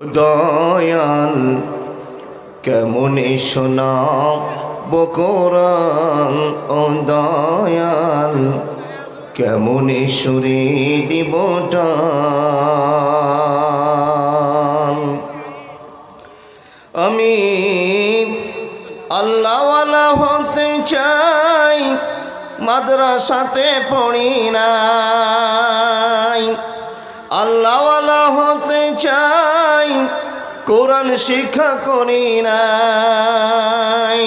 দয়াল, কেমন শোনা বকরান ও দয়াল, কেমন সুরে দিবটা আমি আল্লাহওয়ালা হতে চাই, মাদ্রাসাতে পড়ি নাই। আল্লাহওয়ালা হতে চাই কোরআন শিক্ষা করি নাই।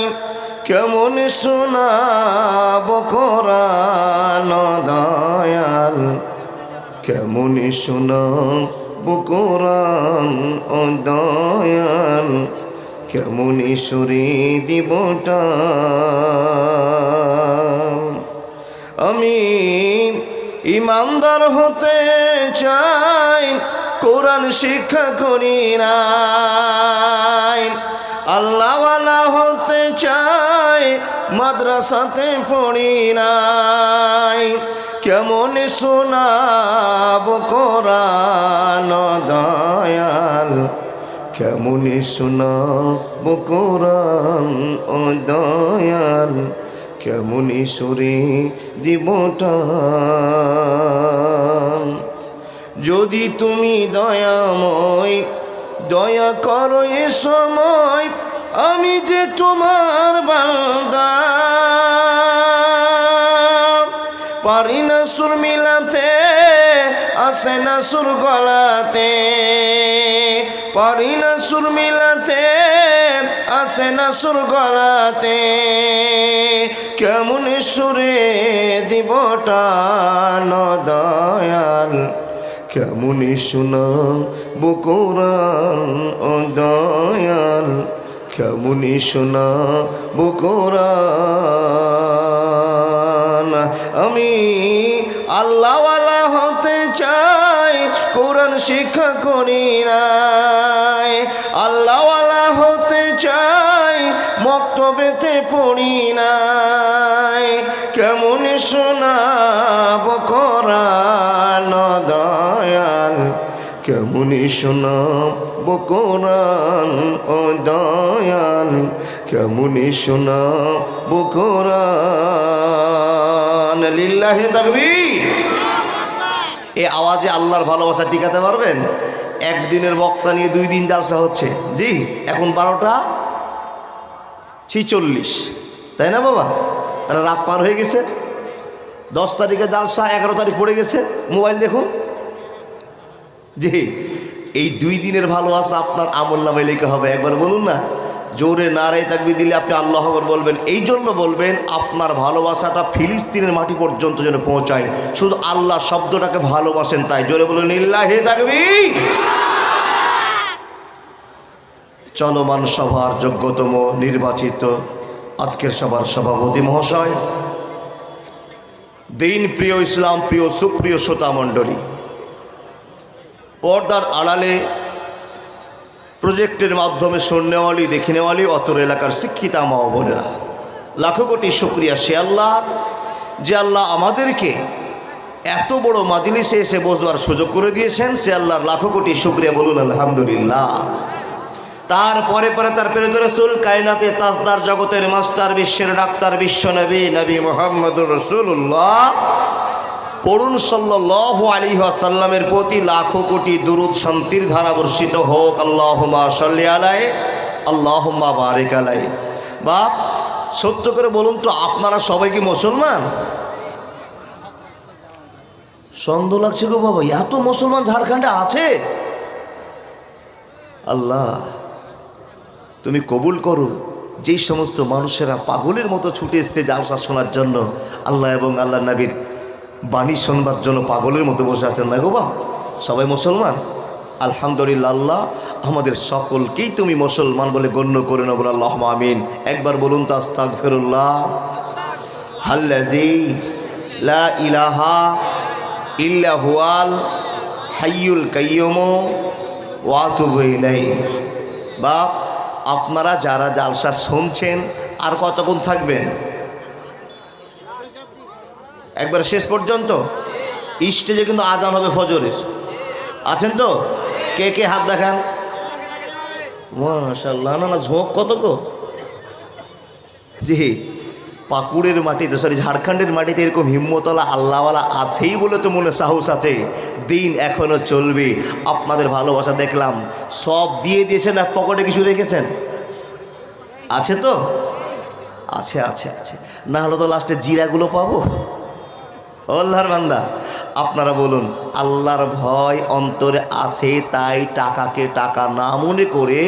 কেমন শোনাব কোরআন দয়াল? কেমন শোনাব কোরআন ও দয়াল? কেমন সুরে দিবটা আমি ইমানদার হতে চাই কোরআন শিক্ষা করি নাই। আল্লাহওয়ালা হতে চাই, মাদ্রাসাতে পড়ি নাই। কেমন শোনাব কোরআন দয়াল? কেমন শোনাব কোরআন ও দয়াল? কেমন সুরে দিবটা যদি তুমি দয়াময়, দয়া করো এ সময়, আমি যে তোমার বান্দা। পারি না সুর মিলাতে, আসে না সুর গলাতে। পারি না সুর মিলাতে, আসে না সুর গলাতে। কেমন সুরে দিবটা দয়াল কেমন শোনা বকরান ও দয়াল কেমন শোনা বকরান আমি আল্লাহওয়ালা হতে চাই, কোরআন শিক্ষা করি নাই। আল্লাহওয়ালা হতে চাই, মক্তবেতে পড়ি নাই। কেমন শোনাব কোরআন ও দয়াল, কেমন শোনাব কোরআন লিল্লাহে তাকবীর। এ আওয়াজে আল্লাহর ভালোবাসা টিকাতে পারবেন? একদিনের বক্তা নিয়ে দুই দিন জালসা হচ্ছে। জি, এখন বারোটা ছিচল্লিশ। তাই না বাবা? তাহলে রাত পার হয়ে গেছে। দশ তারিখে জালসা, এগারো তারিখ পড়ে গেছে। মোবাইল দেখুন। জি এই দুই দিনের ভালোবাসা আপনার আমল নামে লেখা হবে। একবার বলুন না, জোরে নারাই তাকবি দিলে আপনি আল্লাহ আকবর বলবেন। এই জন্য বলবেন, আপনার ভালোবাসাটা ফিলিস্তিনের মাটি পর্যন্ত যেন পৌঁছায়। শুধু আল্লাহ শব্দটাকে ভালোবাসেন তাই। জোরে বলুন, ইল্লাহে তাকবি চলমান সভার যোগ্যতম নির্বাচিত আজকের সভার সভাপতি মহাশয়। দিন প্রিয় ইসলাম প্রিয় সুপ্রিয় শ্রোতা মণ্ডলী পর্দার আড়ালে প্রজেক্টের মাধ্যমে শুননেওয়ালি দেখিনেওয়ালি, অতর এলাকার শিক্ষিতা মা বোনেরা। লাখো কোটি শুক্রিয়া, সে আল্লাহ, যে আল্লাহ আমাদেরকে এত বড় মাদিলিসে এসে বসবার সুযোগ করে দিয়েছেন, সে আল্লাহর লাখো কোটি শুক্রিয়া বলুন, আলহামদুলিল্লাহ। তারপরে পরে তার প্রেরিত রসুল কায়নাতে তাজদার জগতের মাস্টার, বিশ্বের ডাক্তার, বিশ্ব নবী নবী মোহাম্মদুর রসুল্লাহ পড়ুন সাল্লাহ আলী আসাল্লামের প্রতি লাখো কোটি দুরুদ শান্তির ধারা বর্ষিত হোক। আল্লাহমা সাল্লি আলাই আল্লাহম্মা বারেক আলাই বাপ, সত্য করে বলুন তো, আপনারা সবাই কি মুসলমান? সন্দেহ লাগছে গো বাবা, এত মুসলমান ঝাড়খণ্ডে আছে? আল্লাহ, তুমি কবুল করো। যেই সমস্ত মানুষেরা পাগলের মতো ছুটে এসছে জালসা শোনার জন্য, আল্লাহ এবং আল্লাহ নবীর বাণী শোনবার জন্য পাগলের মতো বসে আছেন না গো বা সবাই মুসলমান? আলহামদুলিল্লাহ, আমাদের সকলকেই তুমি মুসলমান বলে গণ্য করে নেব আল্লাহ আমিন। একবার বলুন তো আস্তাক ফেরুল্লাহ হাল্লাজি লা ইলাহা ইল্লা হুয়াল হাইয়ুল কাইয়ুম ওয়াতুবু ইলাইহি। বা আপনারা যারা জালসা শুনছেন আর কতক্ষণ থাকবেন? একবার শেষ পর্যন্ত? স্টেজে কিন্তু আজান হবে ফজরের। আছেন তো? কে কে হাত দেখান? মাশাল্লাহ না না, ঝোঁক কত গো? জি, পাকুড়ের মাটিতে সরি ঝাড়খণ্ডের মাটিতে এরকম হিম্মতলা আল্লাহওয়ালা আছেই বলে তো মনে সাহস আছে। দিন এখনও চলবে। আপনাদের ভালোবাসা দেখলাম। সব দিয়ে দিয়েছেন আর পকেটে কিছু রেখেছেন? আছে তো? আছে আছে আছে। না হলে তো লাস্টে জিরাগুলো পাবো? আল্লাহর বান্দা, আপনারা বলুন, আল্লাহর ভয় অন্তরে আসে তাই টাকাকে টাকা না মনে করে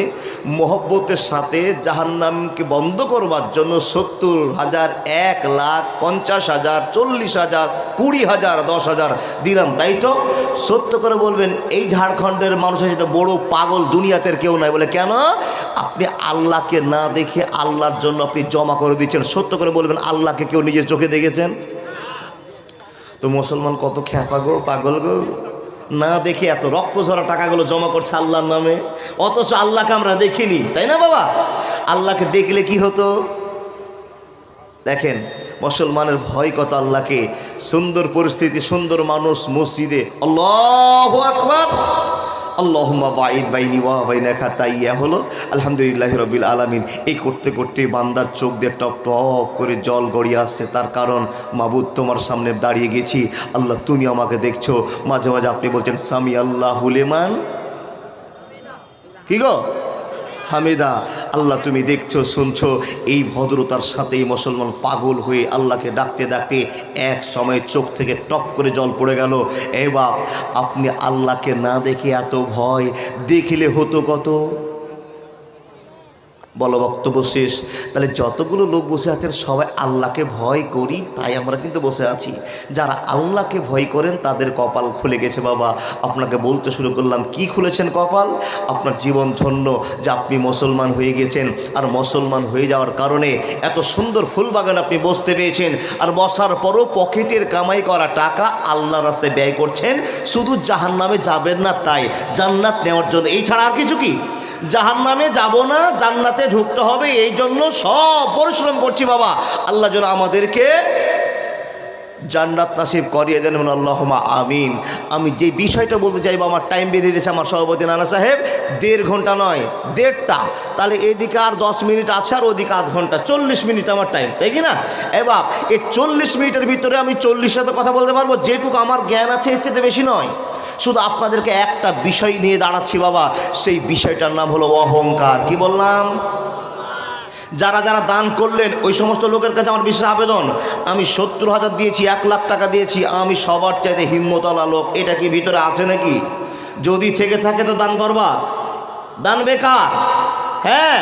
মহব্বতের সাথে জাহান্নামকে বন্ধ করবার জন্য সত্তর হাজার, এক লাখ পঞ্চাশ হাজার, চল্লিশ হাজার, কুড়ি হাজার, দশ হাজার দিলাম, তাই তো? সত্য করে বলবেন, এই ঝাড়খণ্ডের মানুষের সাথে বড় পাগল দুনিয়াতে কেউ নাই বলে কেন? আপনি আল্লাহকে না দেখে আল্লাহর জন্য আপনি জমা করে দিচ্ছেন। সত্য করে বলবেন, আল্লাহকে কেউ নিজের চোখে দেখেছেন? তো মুসলমান কত খ্যাপা গো, পাগল গো? না দেখে এত রক্ত ঝরা টাকাগুলো জমা করছে আল্লাহর নামে। অথচ আল্লাহকে আমরা দেখিনি, তাই না বাবা? আল্লাহকে দেখলে কি হতো? দেখেন, মুসলমানের ভয় কত আল্লাহকে? সুন্দর পরিস্থিতি, সুন্দর মানুষ, মসজিদে। আল্লাহ আকবার! আল্লাহুম্মা বাইদ বাইনি ওয়া বাইনা খাতাইয়া হলো, আলহামদুলিল্লাহ রবিল আলমিন, এই করতে করতে বান্দার চোখ দিয়ে টপ টপ করে জল গড়িয়ে আসছে। তার কারণ, মাবুদ তোমার সামনে দাঁড়িয়ে গেছি। আল্লাহ, তুমি আমাকে দেখছ। মাঝে মাঝে আপনি বলছেন সামি আল্লাহ হুলেমান কি গো? হামিদা, আল্লাহ তুমি দেখছ, শুনছো, এই ভদ্রতার সাথে এই মুসলমান পাগল হয়ে আল্লাহকে ডাকতে ডাকতে এক সময় চোখ থেকে টপ করে জল পড়ে গেল। এ বাপ, আপনি আল্লাহকে না দেখে এত ভয়, দেখলে হতো কত? বলো বক্তব্য শেষ। তাহলে যতগুলো লোক বসে আছেন, সবাই আল্লাহকে ভয় করি, তাই আমরা কিন্তু বসে আছি। যারা আল্লাহকে ভয় করেন, তাদের কপাল খুলে গেছে বাবা। আপনাকে বলতে শুরু করলাম, কি খুলেছেন কপাল? আপনার জীবন ধন্য যে আপনি মুসলমান হয়ে গেছেন। আর মুসলমান হয়ে যাওয়ার কারণে এত সুন্দর ফুল বাগান আপনি বসতে পেয়েছেন। আর বসার পরও পকেটের কামাই করা টাকা আল্লাহ রাস্তায় ব্যয় করছেন। শুধু জাহান নামে যাবেন না তাই, জান্নাত নেওয়ার জন্য। এই ছাড়া আর কিছু কি? জাহান নামে যাব না, জান্নাতে ঢুকতে হবে, এই জন্য সব পরিশ্রম করছি বাবা। আল্লাহ যেন আমাদেরকে জান্নাত নাসিব করিয়ে দেন আল্লাহমা আমিন। আমি যে বিষয়টা বলতে চাইব আমার টাইম বেঁধে দিয়েছে আমার সভাপতি নানা সাহেব, দেড় ঘণ্টা নয়, দেড়টা। তাহলে এদিকে আর দশ মিনিট আছে আর ওদিকে আধ ঘণ্টা, চল্লিশ মিনিট আমার টাইম তাই কি না? এবার এই চল্লিশ মিনিটের ভিতরে আমি চল্লিশ সাথে কথা বলতে পারব, যেটুকু আমার জ্ঞান আছে, এর চেয়ে বেশি নয়। শুধু আপনাদেরকে একটা বিষয় নিয়ে দাঁড়াচ্ছি বাবা, সেই বিষয়টার নাম হলো অহংকার। কি বললাম? যারা যারা দান করলেন, ওই সমস্ত লোকের কাছে আমার বিশেষ আবেদন, আমি সত্তর হাজার দিয়েছি, এক লাখ টাকা দিয়েছি, আমি সবার চাইতে হিম্মতলা লোক। এটা কি ভিতরে আছে নাকি? যদি থেকে থাকে তো দান করবা দান বেকার। হ্যাঁ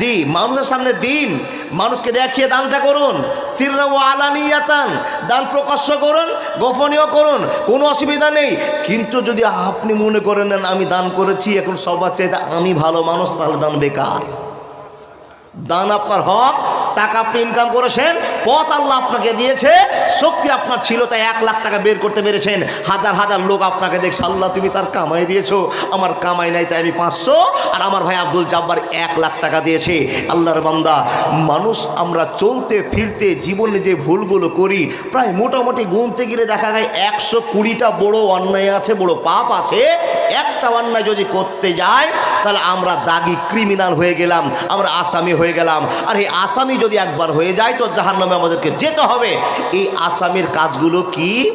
জি, মানুষের সামনে দিন মানুষকে দেখিয়ে দানটা করুন। সিররা ও আলানিয়াতান, দান প্রকাশ্য করুন, গোপনীয় করুন, কোনো অসুবিধা নেই। কিন্তু যদি আপনি মনে করেন আমি দান করেছি, এখন সবার চাইতে আমি ভালো মানুষ, তাহলে দান বেকার। দান আপনার হক টাকা আপনি ইনকাম করেছেন, পথ আল্লাহ আপনাকে দিয়েছে, শক্তি আপনার ছিল, তাই এক লাখ টাকা বের করতে পেরেছেন। হাজার হাজার লোক আপনাকে দেখছে, আল্লাহ তুমি তার কামাই দিয়েছ, আমার কামাই নাই তাই আমি পাঁচশো, আর আমার ভাই আব্দুল জাব্বার এক লাখ টাকা দিয়েছে। আল্লাহর বান্দা, মানুষ আমরা চলতে, ফিরতে, জীবনে যে ভুলগুলো করি, প্রায় মোটামুটি গুনতে গেলে দেখা যায় একশো কুড়িটা বড় অন্যায় আছে, বড় পাপ আছে একটা অন্যায় যদি করতে যায়, তাহলে আমরা দাগি ক্রিমিনাল হয়ে গেলাম, আমরা আসামি হয়ে গেলাম। আর এই আসামি যদি একবার হয়ে যায়, তো জাহান্নামে আমাদেরকে যেতে হবে। এই আসামির কাজগুলো কি?